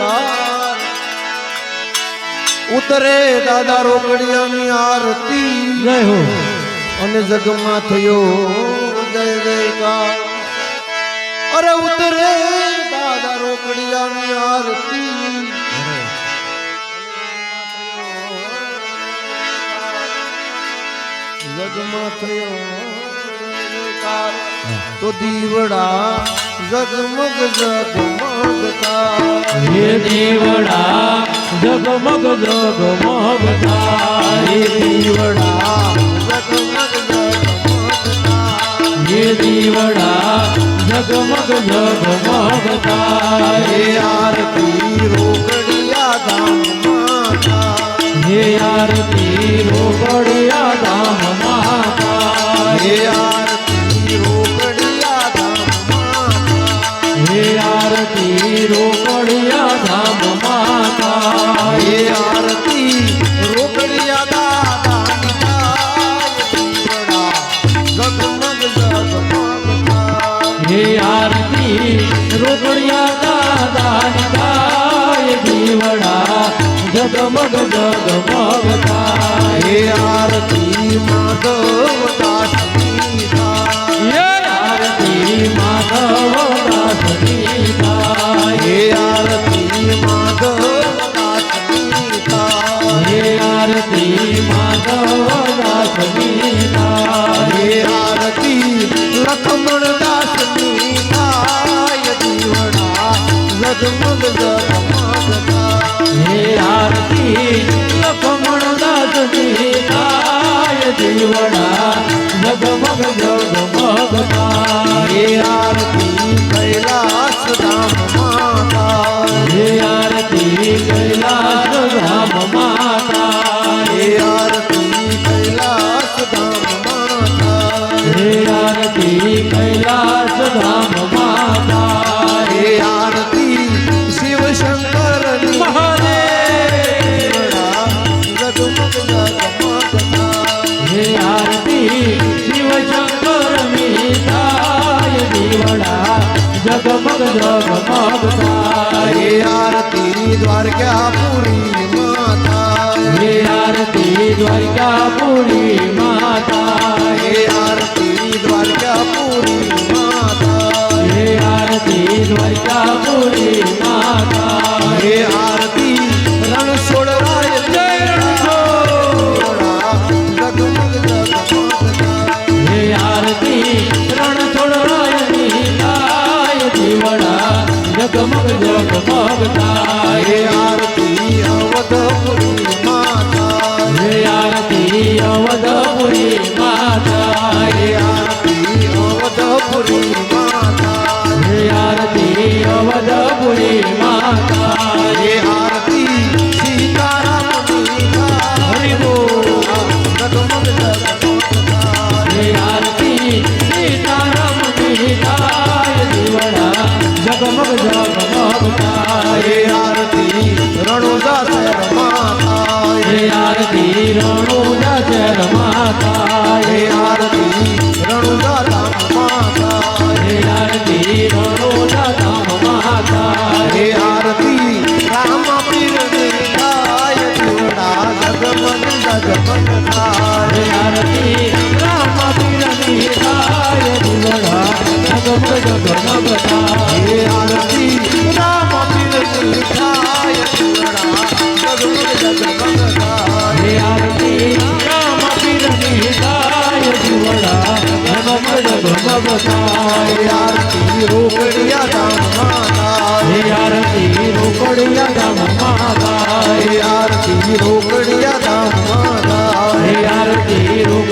Car ઉતરે દાદા રોકડિયાની આરતી. જય હો. અને જગમાં થયો જય જયકાર. અરે ઉતરે દાદા રોકડિયાની આરતી. જગમાં થયો. તો દીવડા જગમગ જગમગતા હે દીવડા જગમગ જગમગ થાય દીવડા જગમગ જગમગતા હે દીવડા જગમગ જગમગ થાય હે આરતી રોકડિયા ધામ માતા હે આરતી રોકડિયા ધામ માતા હે આરતી જગમગ જગમગ થાય હે આરતી માધવ દીવડા જગમગ જગમગ થાય હે આરતી કૈલાસ ધામ માતા. હે આરતી કૈલાસ ધામ માતા. હે આરતી કૈલાસ ધામ માતા. હે આરતી કૈલાસ ધામ જગમગ જગમગ થાય હે આરતી દ્વારકાપુરી માતા. હે આરતી દ્વારકાપુરી માતા. હે આરતી દ્વારકાપુરી માતા. હે આરતી દ્વારકાપુરી માતા. હે આરતી જગમગ જગમગ થાય રોકડિયા ધામ માતા હે આરતી રોકડિયા ધામ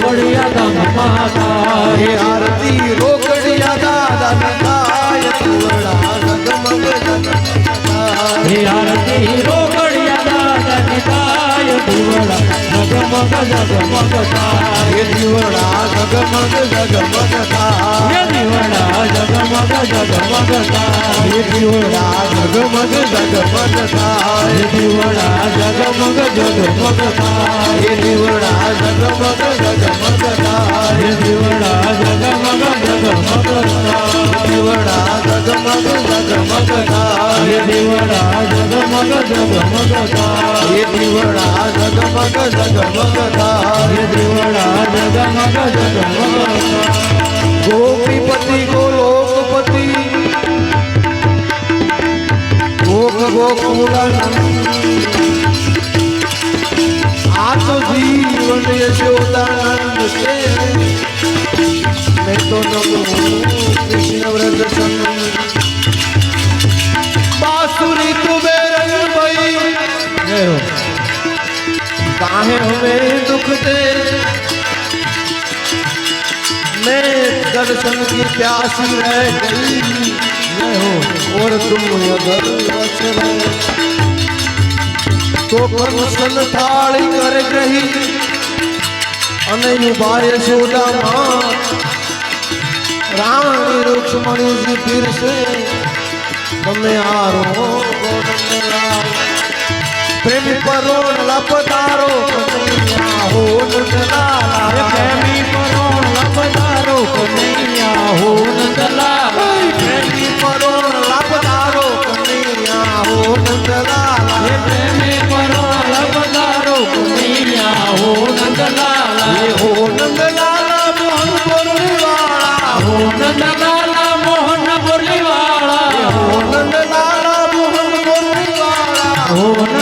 રોકડિયા દાદા હે આરતી રોકડિયા દાદા દીવડા જગમગ જગમગ હે આરતી રોકડિયા દાદાની થાય દીવડા જગમગ જગમગ થાય હે દીવડા દીવડા જગમગ જગમગ થાય દીવડા જગમગ જગમગ ગોપીપતિ ગોલ આ તો જીવન યશોદાનંદ છે મેં તો નમો કૃષ્ણ વ્રત બાસુરી તુમે રંગ ભઈ કાહે હમે દુખ દે मैं दर्शन की प्यासी रह गई रहे हो और तुम अगर रच रहे તો કરમસન થાળી કર ગ્રહી અને યુભારે સોદામાં રાણી રૂક્ષ્મણીજી પીરશે તમે આરો પ્રેમ પરોણ લપતારો તમે આહો નલાલા પ્રેમી ও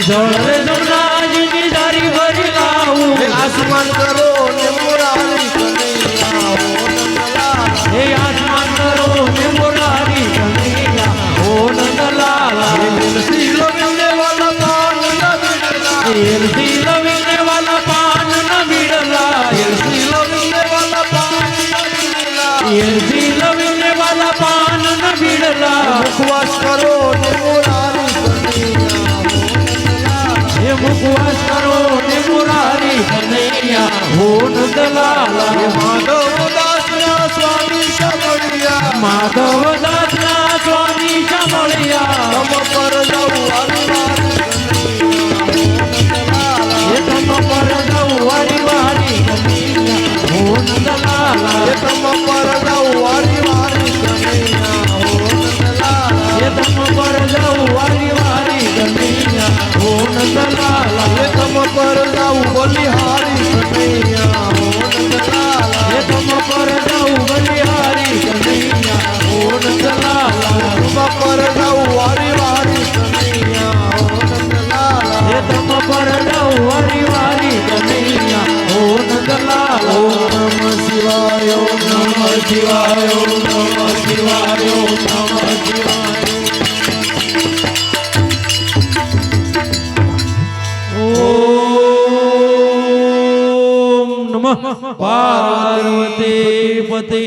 জড়ালে ઉપવાસ કરો ને મુરારી કનૈયા હોન દલાલા માધવ દાસના સ્વામી કમળિયા માધવ દાસના સ્વામી કમળિયા પર જવું શિવાય ઓમ નમઃ શિવાય પાર્વતી પતિ